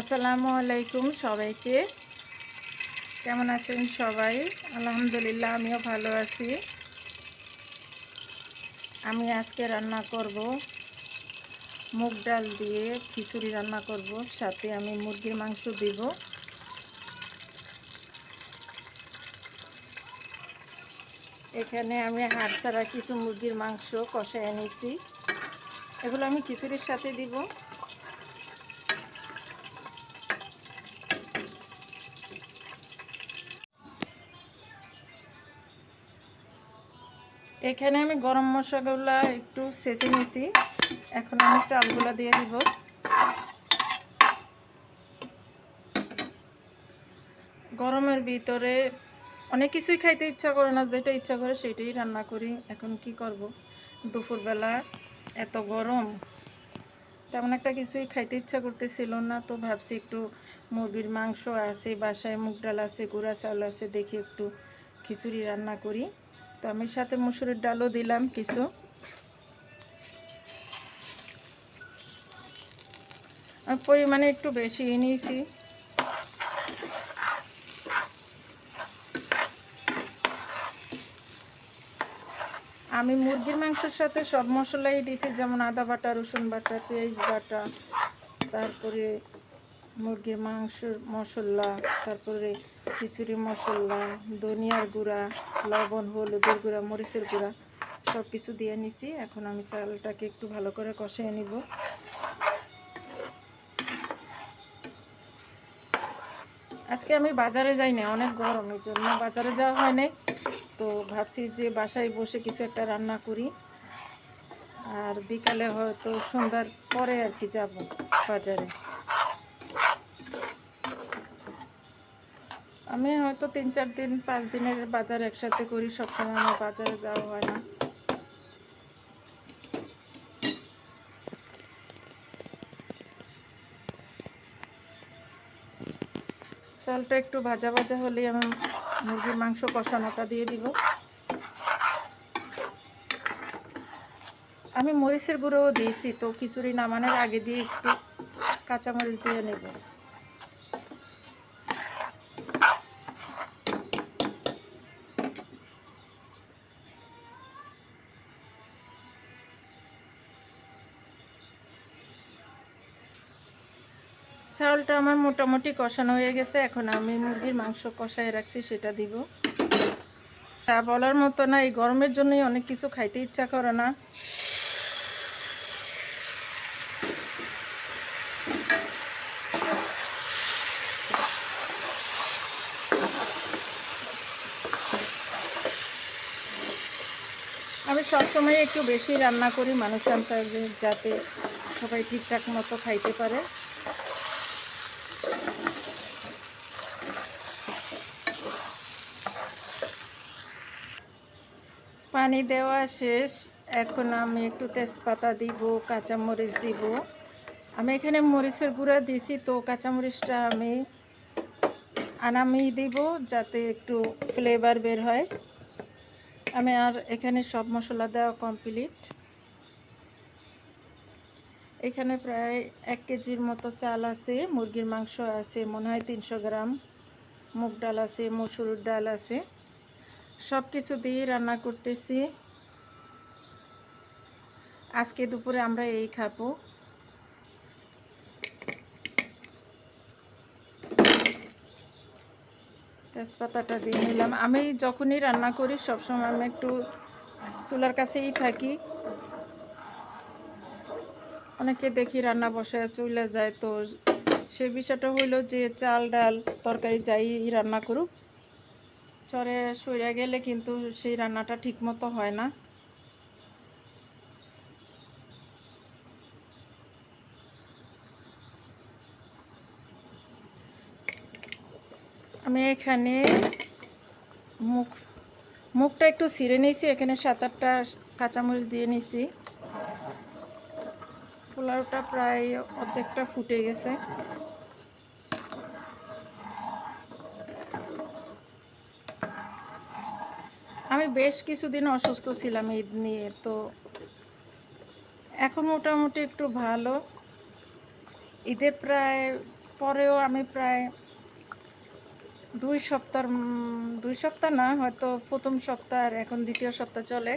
আসসালামু আলাইকুম সবাইকে। কেমন আছেন সবাই? আলহামদুলিল্লাহ, আমিও ভালো আছি। আমি আজকে রান্না করব মুগ ডাল দিয়ে খিচুড়ি রান্না করব, সাথে আমি মুরগির মাংস দিব। এখানে আমি হাড় ছাড়া কিছু মুরগির মাংস কষায় এনেছি। এগুলো আমি খিচুড়ির সাথে দিব। এখানে আমি গরম মশলাগুলো একটু সেচে নিয়েছি এখন আমি চালগুলো দিয়ে দিব। গরমের ভিতরে অনেক কিছুই খাইতে ইচ্ছা করে না, যেটা ইচ্ছা করে সেটাই রান্না করি। এখন কি করব? দুপুরবেলা এত গরম, তেমন একটা কিছুই খাইতে ইচ্ছা করতেছিল না, তো ভাবছি একটু মুরগির মাংস আছে, বাসায় মুগ ডাল আছে, গুঁড়া চাউল আছে, দেখি একটু খিচুড়ি রান্না করি। তো আমি সাথে মুসুরির ডালও দিলাম কিছু। আমি পরিমাণে একটু বেশি নিয়েছি আমি মুরগির মাংসের সাথে সব মশলাই দিয়েছি, যেমন আদা বাটা, রসুন বাটা, পেঁয়াজ বাটা, তারপরে মুরগির মাংসের মশলা, তারপরে খিচুড়ি, মশলা, ধনিয়ার গুঁড়া, লবণ, হলুদের গুঁড়া, মরিচের গুঁড়া সব কিছু দিয়ে নিছি। এখন আমি চালটাকে একটু ভালো করে কষিয়ে নিব। আজকে আমি বাজারে যাই না অনেক গরমের জন্য বাজারে যাওয়া হয় নাই। তো ভাবছি যে বাসায় বসে কিছু একটা রান্না করি। আর বিকালে হয়তো সন্ধ্যার পরে আর কি যাব বাজারে। আমি হয়তো তিন, চার দিন, পাঁচ দিনের বাজার একসাথে করি, সবসময় আমার বাজারে যাওয়া হয় না। চালটা একটু ভাজা ভাজা হলেই আমি মুরগির মাংস কষানোটা দিয়ে দিব। আমি মরিচের গুঁড়োও দিয়েছি, তো খিচুড়ি নামানোর আগে দিয়ে একটু কাঁচামরিচ দিয়ে নেব। চাউলটা আমার মোটামুটি কষানো হয়ে গেছে। এখন আমি মুরগির মাংস কষায় রাখছি, সেটা দিব। তা বলার মতো না, এই গরমের জন্যই অনেক কিছু খাইতে ইচ্ছা করে না। আমি সবসময় একটু বেশি রান্না করি, মানুষ যাতে সবাই ঠিকঠাক মতো খাইতে পারে। পানি দেওয়া শেষ। এখন আমি একটু তেজপাতা দিব, কাঁচামরিচ দিব। আমি এখানে মরিচের গুঁড়া দিছি, তো কাঁচামরিচটা আমি আনামি দিব যাতে একটু ফ্লেভার বের হয়। আমি আর এখানে সব মশলা দেওয়া কমপ্লিট এখানে প্রায় এক কেজির মতো চাল আছে, মুরগির মাংস আছে, মনে হয় তিনশো গ্রাম। মুগ ডাল আছে, মসুর ডাল আছে। সব কিছু দিয়ে রান্না করতেছি। আজকে দুপুরে আমরা এই খাব। তেজপাতাটা দিয়ে নিলাম। আমি যখনই রান্না করি, সবসময় আমি একটু চুলার কাছেই থাকি। অনেকে দেখি রান্না বসে চলে যায়, তো সে বিষয়টা হইল যে চাল, ডাল, তরকারি যাই রান্না করুক চরে সইরা গেলে কিন্তু সেই রান্নাটা ঠিক মতো হয় না। আমি এখানে মুখ, মুখটা একটু ছিঁড়ে নিয়েছি, এখানে সাত আটটা কাঁচামরিচ দিয়ে নিয়েছি। পোলাওটা প্রায় অর্ধেকটা ফুটে গেছে। বেশ কিছুদিন অসুস্থ ছিলাম ঈদ নিয়ে, তো এখন মোটামুটি একটু ভালো। ঈদের প্রায়, পরেও আমি প্রায় দুই সপ্তাহ দুই সপ্তাহ না, হয়তো প্রথম সপ্তাহ আর এখন দ্বিতীয় সপ্তাহ চলে।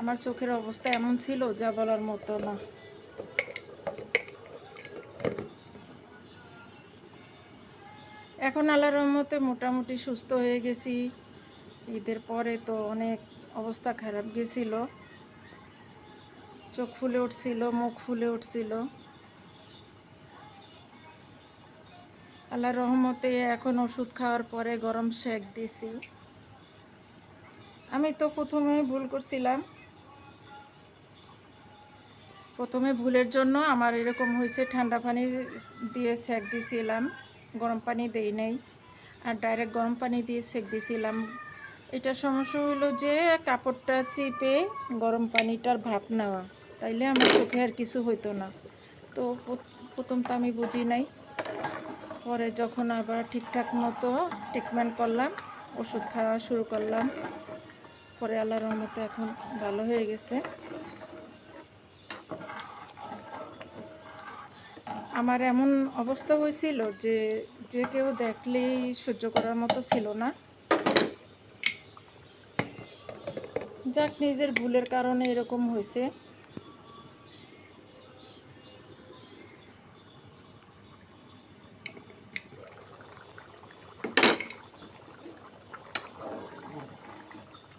আমার চোখের অবস্থা এমন ছিল, যা বলার মতো না। এখন আল্লাহর রহমতে মোটামুটি সুস্থ হয়ে গেছি। ঈদের পরে তো অনেক অবস্থা খারাপ গেছিল। চোখ ফুলে উঠছিল, মুখ ফুলে উঠছিল। আল্লাহর রহমতে এখন ওষুধ খাওয়ার পরে গরম শেক দিছি। আমি তো প্রথমে ভুল করছিলাম। প্রথমে ভুলের জন্য আমার এরকম হয়েছে, ঠান্ডা পানি দিয়ে সেক দিয়েছিলাম গরম পানি দেই নাই। আর ডাইরেক্ট গরম পানি দিয়ে সেক দিয়েছিলাম এটা সমস্যা হলো যে কাপড়টা চিপে গরম পানিটার ভাপ নেওয়া, তাইলে আমার চোখে আর কিছু হইতো না। তো প্রথম তো আমি বুঝি নাই। পরে যখন আবার ঠিকঠাক মতো ট্রিটমেন্ট করলাম, ওষুধ খাওয়া শুরু করলাম। পরে আল্লাহর মতো এখন ভালো হয়ে গেছে। আমার এমন অবস্থা হয়েছিল যে যে কেউ দেখলেই সহ্য করার মতো ছিল না। যাক, নিজের ভুলের কারণে এরকম হয়েছে।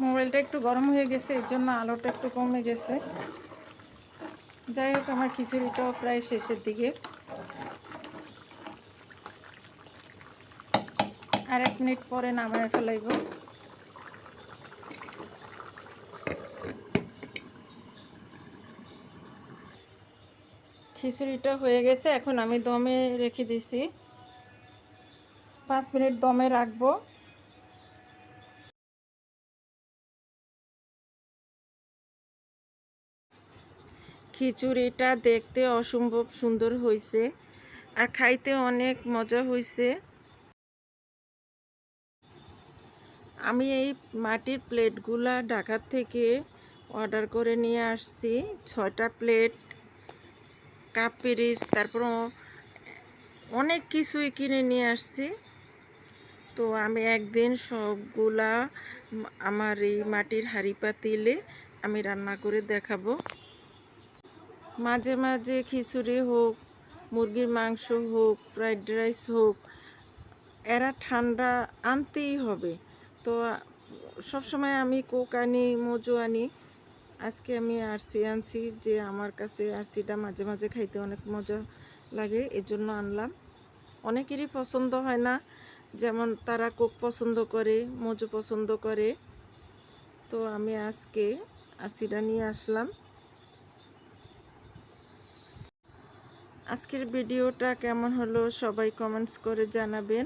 মোবাইলটা একটু গরম হয়ে গেছে, এর জন্য আলোটা একটু কমে গেছে। যাই হোক, আমার খিচুড়িটাও প্রায় শেষের দিকে। আর এক মিনিট পরে নামায় ফেলাইব। খিচুড়িটা হয়ে গেছে, এখন আমি দমে রেখে দিছি। পাঁচ মিনিট দমে রাখব। খিচুড়িটা দেখতে অসম্ভব সুন্দর হয়েছে আর খাইতে অনেক মজা হয়েছে আমি এই মাটির প্লেটগুলা ঢাকার থেকে অর্ডার করে নিয়ে আসছি। ছয়টা প্লেট, কাপ পিরিচ, তারপর অনেক কিছুই কিনে নিয়ে আসছি। তো আমি একদিন সবগুলা আমার এই মাটির হাঁড়ি পাতিলে আমি রান্না করে দেখাবো। মাঝে মাঝে খিচুড়ি হোক, মুরগির মাংস হোক, ফ্রাইড রাইস হোক, এরা ঠান্ডা আনতেই হবে। তো সবসময় আমি কোক আনি, মোজো আনি। আজকে আমি আরসি আনছি, যে আমার কাছে আরসিটা মাঝে মাঝে খাইতে অনেক মজা লাগে, এজন্য আনলাম। অনেকেরই পছন্দ হয় না, যেমন তারা কোক পছন্দ করে, মোজো পছন্দ করে। তো আমি আজকে আরসিটা নিয়ে আসলাম। আজকের ভিডিওটা কেমন হলো সবাই কমেন্টস করে জানাবেন।